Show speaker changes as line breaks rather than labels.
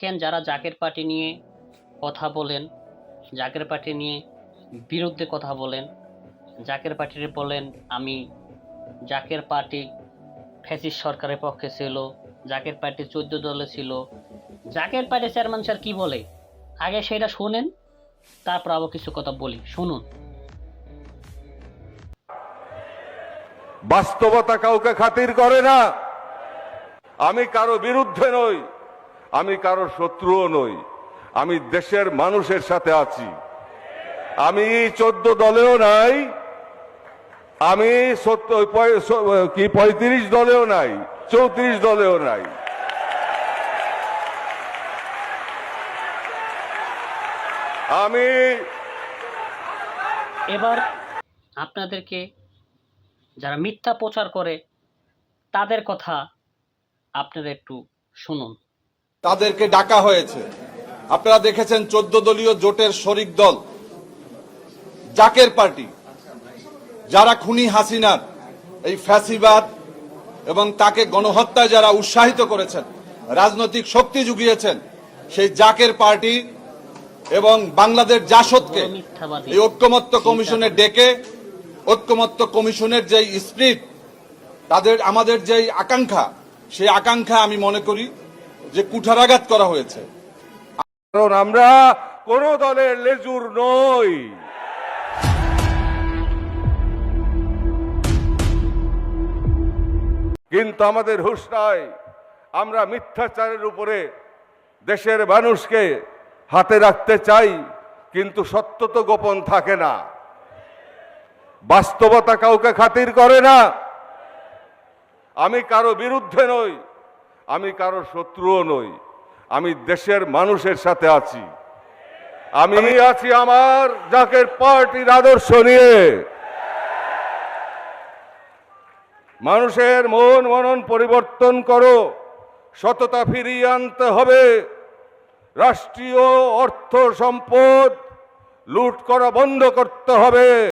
কেন যারা জাকের পার্টি নিয়ে কথা বলেন, জাকের পার্টি নিয়ে বিরুদ্ধে কথা বলেন, জাকের পার্টির বলেন, আমি জাকের পার্টি ফ্যাসিস সরকারের পক্ষে ছিল, জাকের পার্টি চোদ্দ দলে ছিল। জাকের পার্টি চেয়ারম্যান স্যার কী বলে? আগে সেটা শোনেন, তারপর আবার কিছু কথা বলি। শুনুন।
বাস্তবতা কাউকে খাতির করে না। আমি কারও বিরুদ্ধে নই। আমি কারও শত্রুও নই। আমি দেশের মানুষের সাথে আছি। আমি চোদ্দ দলেও নাই। আমি কি, পঁয়ত্রিশ দলেও নাই, চৌত্রিশ দলেও নাই। আমি
এবার আপনাদেরকে যারা মিথ্যা প্রচার করে, তাদের কথা আপনারা একটু শুনুন।
তাদেরকে ডাকা হয়েছে। আপনারা দেখেছেন চোদ্দ দলীয় জোটের শরিক দল জাকের পার্টি যারা খুনি হাসিনার এই ফ্যাসিবাদ এবং তাকে গণহত্যায় যারা উৎসাহিত করেছেন রাজনৈতিক শক্তি জুগিয়েছেন সেই জাকের পার্টি এবং বাংলাদেশ জাসদকে এই ঐক্যমত্য কমিশনে ডেকে ঐক্যমত্য কমিশনের যে স্প্রিট তাদের আমাদের যে আকাঙ্ক্ষা সেই আকাঙ্ক্ষা আমি মনে করি যে কুঠারাঘাত করা হয়েছে।
কারণ আমরা কোন দলের লেজুর নই। কিন্তু আমাদের হুশ নাই আমরা মিথ্যাচারের উপরে দেশের মানুষকে হাতে রাখতে চাই, কিন্তু সত্য তো গোপন থাকে না। বাস্তবতা কাউকে খাতির করে না। আমি কারও বিরুদ্ধে নই। আমি কারও শত্রুও নই, আমি দেশের মানুষের সাথে আছি। আমি আছি আমার জাকের পার্টির আদর্শ নিয়ে। মানুষের মন মনন পরিবর্তন করো, সততা ফিরিয়ে আনতে হবে। রাষ্ট্রীয় অর্থ সম্পদ লুট করা বন্ধ করতে হবে।